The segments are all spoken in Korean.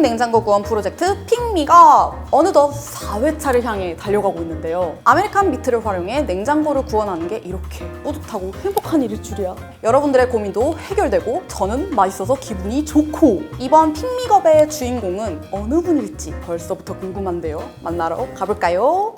냉장고 구원 프로젝트 핑미가 어느덧 4회차를 향해 달려가고 있는데요. 아메리칸 미트를 활용해 냉장고를 구원하는 게 이렇게 뿌듯하고 행복한 일일 줄이야. 여러분들의 고민도 해결되고 저는 맛있어서 기분이 좋고 이번 핑미겁의 주인공은 어느 분일지 벌써부터 궁금한데요. 만나러 가볼까요?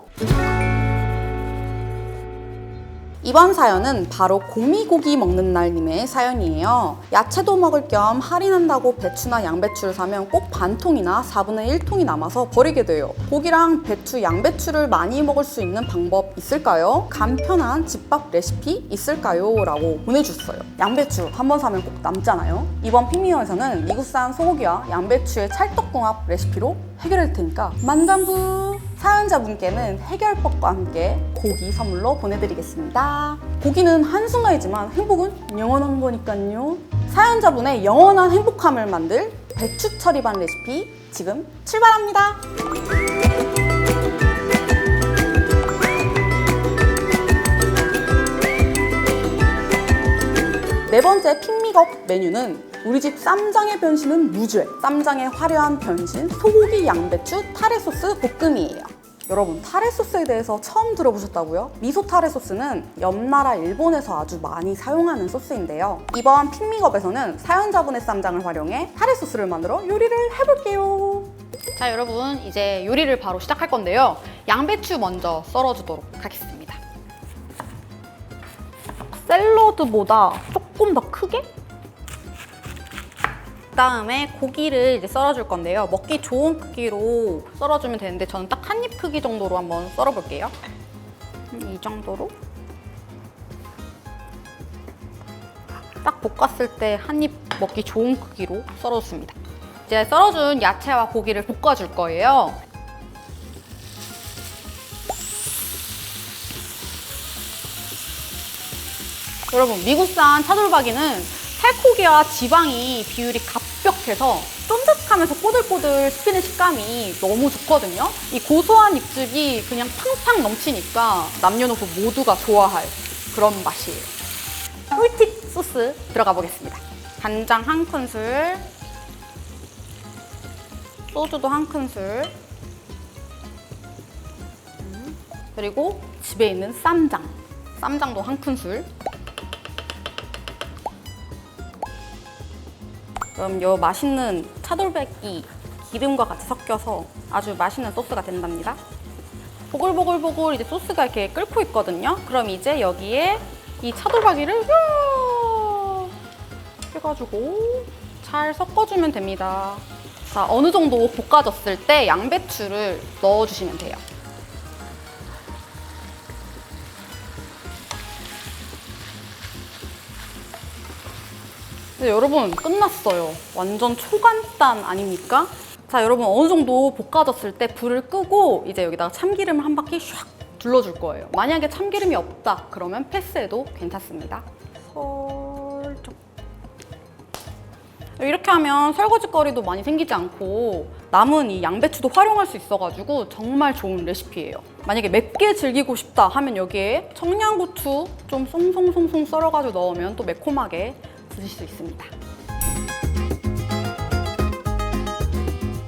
이번 사연은 바로 고미고기 먹는 날님의 사연이에요. 야채도 먹을 겸 할인한다고 배추나 양배추를 사면 꼭 반통이나 4분의 1통이 남아서 버리게 돼요. 고기랑 배추, 양배추를 많이 먹을 수 있는 방법 있을까요? 간편한 집밥 레시피 있을까요? 라고 보내주셨어요. 양배추 한 번 사면 꼭 남잖아요. 이번 핑미어에서는 미국산 소고기와 양배추의 찰떡궁합 레시피로 해결할 테니까 만감부! 사연자분께는 해결법과 함께 고기 선물로 보내드리겠습니다. 고기는 한순간이지만 행복은 영원한 거니까요. 사연자분의 영원한 행복함을 만들 배추 처리반 레시피 지금 출발합니다. 네 번째 핑미겁 메뉴는 우리 집 쌈장의 변신은 무죄. 쌈장의 화려한 변신 소고기 양배추 타레 소스 볶음이에요. 여러분 타레 소스에 대해서 처음 들어보셨다고요? 미소 타레 소스는 옆나라 일본에서 아주 많이 사용하는 소스인데요. 이번 핑미겁에서는 사연자분의 쌈장을 활용해 타레 소스를 만들어 요리를 해볼게요. 자 여러분 이제 요리를 바로 시작할 건데요. 양배추 먼저 썰어주도록 하겠습니다. 샐러드보다 조금 더 크게? 그다음에 고기를 이제 썰어줄 건데요. 먹기 좋은 크기로 썰어주면 되는데 저는 딱 한 입 크기 정도로 한번 썰어볼게요. 음, 이 정도로. 딱 볶았을 때 한 입 먹기 좋은 크기로 썰어줍니다. 이제 썰어준 야채와 고기를 볶아줄 거예요. 여러분 미국산 차돌박이는 살코기와 지방이 비율이 갑벽해서 쫀득하면서 꼬들꼬들 씹히는 식감이 너무 좋거든요. 이 고소한 육즙이 그냥 팡팡 넘치니까 남녀노소 모두가 좋아할 그런 맛이에요. 꿀팁 소스 들어가 보겠습니다. 간장 한 큰술, 소주도 한 큰술, 음, 그리고 집에 있는 쌈장, 쌈장도 한 큰술, 그럼 요 맛있는 차돌박이 기름과 같이 섞여서 아주 맛있는 소스가 된답니다. 보글보글보글 이제 소스가 이렇게 끓고 있거든요. 그럼 이제 여기에 이 차돌박이를 해가지고 잘 섞어주면 됩니다. 자, 어느 정도 볶아졌을 때 양배추를 넣어주시면 돼요. 네, 여러분 끝났어요. 완전 초간단 아닙니까? 자, 여러분 어느 정도 볶아졌을 때 불을 끄고 이제 여기다가 참기름을 한 바퀴 샥 둘러줄 거예요. 만약에 참기름이 없다 그러면 패스해도 괜찮습니다. 살짝. 이렇게 하면 설거지거리도 많이 생기지 않고 남은 이 양배추도 활용할 수 있어가지고 정말 좋은 레시피예요. 만약에 맵게 즐기고 싶다 하면 여기에 청양고추 좀 송송송송 썰어가지고 넣으면 또 매콤하게 드실 수 있습니다.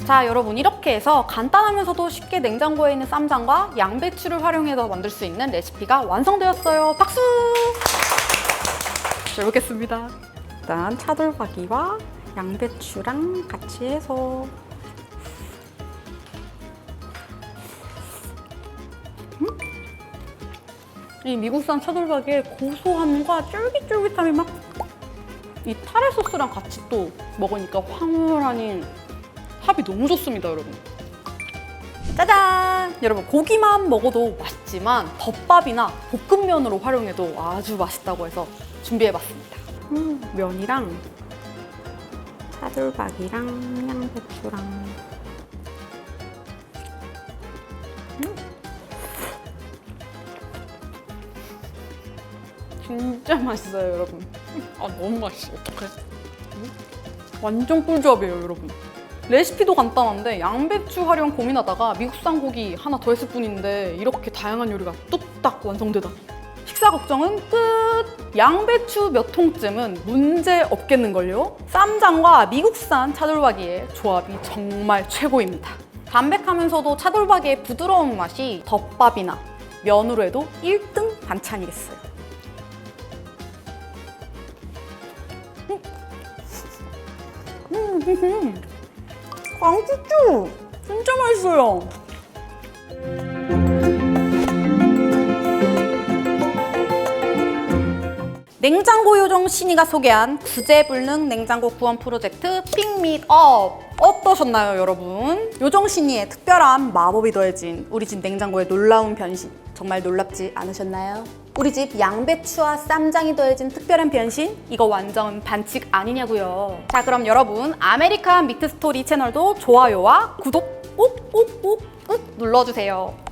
자, 여러분 이렇게 해서 간단하면서도 쉽게 냉장고에 있는 쌈장과 양배추를 활용해서 만들 수 있는 레시피가 완성되었어요. 박수! 잘 먹겠습니다. 일단 차돌박이와 양배추랑 같이 해서 음? 이 미국산 차돌박이의 고소함과 쫄깃쫄깃함이 막 이 타레 소스랑 같이 또 먹으니까 황홀하니 합이 너무 좋습니다, 여러분. 짜잔! 여러분, 고기만 먹어도 맛있지만 덮밥이나 볶음면으로 활용해도 아주 맛있다고 해서 준비해봤습니다. 음, 면이랑 차돌박이랑 양배추랑 음. 진짜 맛있어요, 여러분. 아, 너무 맛있어. 어떡해. 음? 완전 꿀조합이에요, 여러분. 레시피도 간단한데 양배추 활용 고민하다가 미국산 고기 하나 더 했을 뿐인데 이렇게 다양한 요리가 뚝딱 완성되다니. 식사 식사 걱정은 끝! 양배추 몇 통쯤은 문제 없겠는걸요? 쌈장과 미국산 차돌박이의 조합이 정말 최고입니다. 담백하면서도 차돌박이의 부드러운 맛이 덮밥이나 면으로 해도 1등 반찬이겠어요. 음. 광주쭈 진짜 맛있어요. 냉장고 요정 신이가 소개한 구제불능 냉장고 구원 프로젝트 픽밋업 어떠셨나요 여러분? 요정 신이의 특별한 마법이 더해진 우리 집 냉장고의 놀라운 변신 정말 놀랍지 않으셨나요? 우리 집 양배추와 쌈장이 더해진 특별한 변신? 이거 완전 반칙 아니냐고요 자 그럼 여러분 아메리칸 미트 스토리 채널도 좋아요와 구독 꼭꼭꼭 꾹 눌러주세요